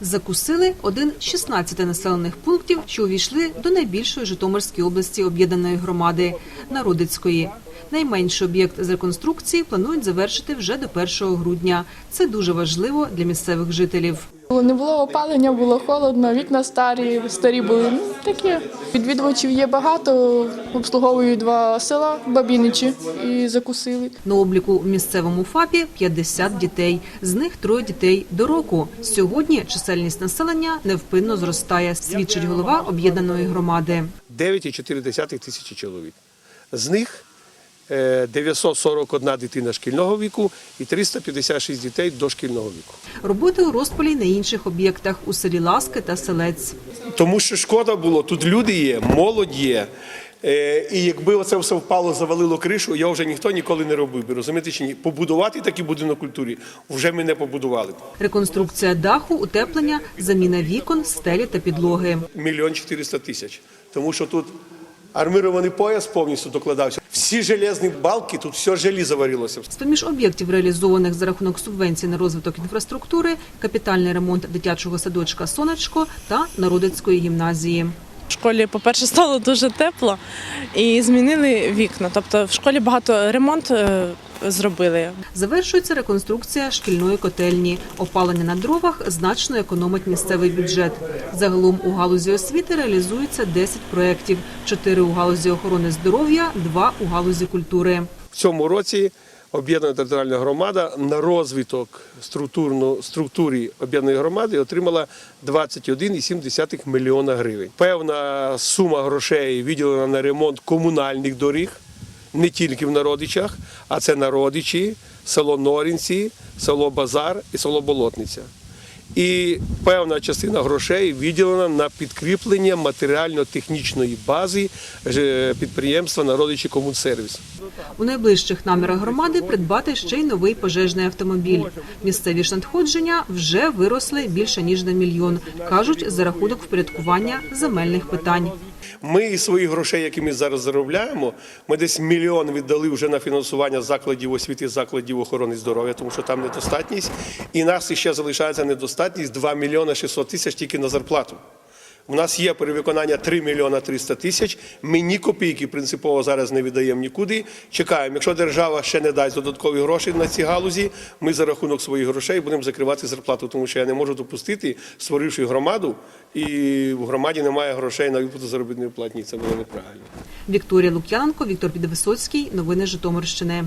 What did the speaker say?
Закусили один з 16 населених пунктів, що увійшли до найбільшої Житомирської області об'єднаної громади Народицької. Найменший об'єкт з реконструкції планують завершити вже до 1 грудня. Це дуже важливо для місцевих жителів. Не було опалення, було холодно, вікна старі, старі були. Ну, таке. Відвідувачів є багато, обслуговують два села Бабіничі і закусили. На обліку в місцевому ФАПі 50 дітей. З них троє дітей до року. Сьогодні чисельність населення невпинно зростає, свідчить голова об'єднаної громади. 9,4 тисячі чоловік. З них 941 дитина шкільного віку і 356 дітей дошкільного віку. Роботи у розпалі на інших об'єктах у селі Ласки та Селець. Тому що шкода було, тут люди є, молодь є. Е, І якби оце все впало, завалило кришу, його вже ніхто ніколи не робив. би, Розумієте чи ні? Побудувати такий будинок культурі вже ми не побудували. Реконструкція даху, утеплення, заміна вікон, стелі та підлоги. Мільйон 400 тисяч. Тому що тут армирований пояс повністю докладався. Всі железні балки, тут все желізо варилося. З-поміж об'єктів, реалізованих за рахунок субвенцій на розвиток інфраструктури, капітальний ремонт дитячого садочка Сонечко та Народицької гімназії. В школі, по-перше, стало дуже тепло і змінили вікна. Тобто в школі багато ремонт е, зробили. Завершується реконструкція шкільної котельні. Опалення на дровах значно економить місцевий бюджет. Загалом у галузі освіти реалізується 10 проєктів: 4 у галузі охорони здоров'я, 2 у галузі культури. В цьому році об'єднана територіальна громада на розвиток структурно, структурі об'єднаної громади отримала 21,7 мільйона гривень. Певна сума грошей виділена на ремонт комунальних доріг, не тільки в Народичах, а це Народичі, село Норінці, село Базар і село Болотниця. І певна частина грошей виділена на підкріплення матеріально-технічної бази е, підприємства Народичі Комунсервіс. У найближчих намірах громади придбати ще й новий пожежний автомобіль. Місцеві ж надходження вже виросли більше ніж на мільйон, кажуть за рахунок впорядкування земельних питань. Ми своїх грошей, які ми зараз заробляємо, ми десь мільйон віддали вже на фінансування закладів освіти, закладів охорони здоров'я, тому що там недостатність. І нас ще залишається недостатність 2 мільйони 600 тисяч тільки на зарплату. У нас є перевиконання 3 мільйона 300 тисяч. Ми ні копійки принципово зараз не віддаємо нікуди. Чекаємо. Якщо держава ще не дасть додаткові гроші на ці галузі, ми за рахунок своїх грошей будемо закривати зарплату, тому що я не можу допустити, створивши громаду, і в громаді немає грошей на виплату заробітної платні. Це було неправильно. Вікторія Лук'яненко, Віктор Підвисоцький. Новини Житомирщини.